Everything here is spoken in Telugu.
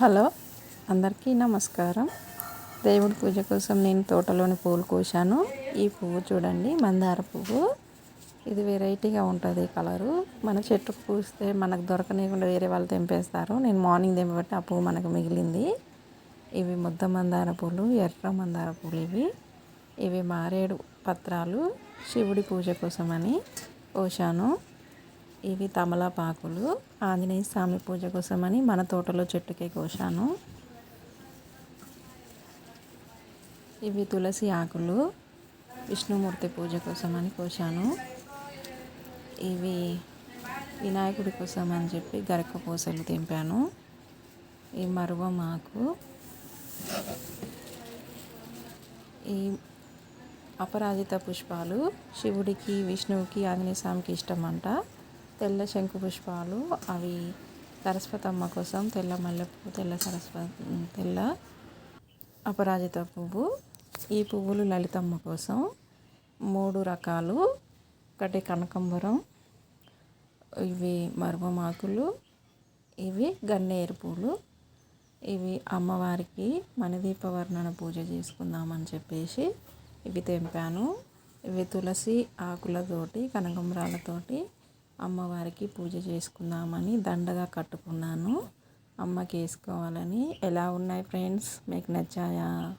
హలో అందరికీ నమస్కారం. దేవుడి పూజ కోసం నేను తోటలోని పూలు కోసాను ఈ పువ్వు చూడండి మందార పువ్వు. ఇది వెరైటీగా ఉంటుంది కలరు. మన చెట్టుకు పూస్తే మనకు దొరకనేకుండా వేరే వాళ్ళు తెంపేస్తారు. నేను మార్నింగ్ తెంపబట్టి ఆ పువ్వు మనకు మిగిలింది. ఇవి ముద్ద మందార పూలు ఎర్ర మందార పూలు ఇవి. ఇవి మారేడు పత్రాలు. శివుడి పూజ కోసమని కోసాను ఇవి తమలపాకులు ఆంజనేయ స్వామి పూజ కోసమని మన తోటలో చెట్టుకే కోసాను ఇవి తులసి ఆకులు విష్ణుమూర్తి పూజ కోసమని కోసాను ఇవి వినాయకుడి కోసం అని చెప్పి గరక పూసలు తెంపాను. ఈ మరువ మాకు. ఈ అపరాజిత పుష్పాలు శివుడికి విష్ణువుకి ఆంజనేయ స్వామికి ఇష్టం అంట తెల్ల శంకు పుష్పాలు. అవి సరస్వతమ్మ కోసం తెల్ల మల్లెపువ్వు తెల్ల సరస్వ తెల్ల అపరాజిత పువ్వు. ఈ పువ్వులు లలితమ్మ కోసం మూడు రకాలు. ఒకటి కనకంబరం ఇవి మర్మమాకులు ఇవి గన్నేరు పూలు. ఇవి అమ్మవారికి మణిదీపవర్ణన పూజ చేసుకుందామని చెప్పేసి ఇవి తెంపాను. ఇవి తులసి ఆకులతోటి కనకంబరాలతోటి అమ్మవారికి పూజ చేసుకుందామని దండగా కట్టుకున్నాను. అమ్మకి వేసుకోవాలని ఎలా ఉన్నాయి ఫ్రెండ్స్? మీకు నచ్చాయా?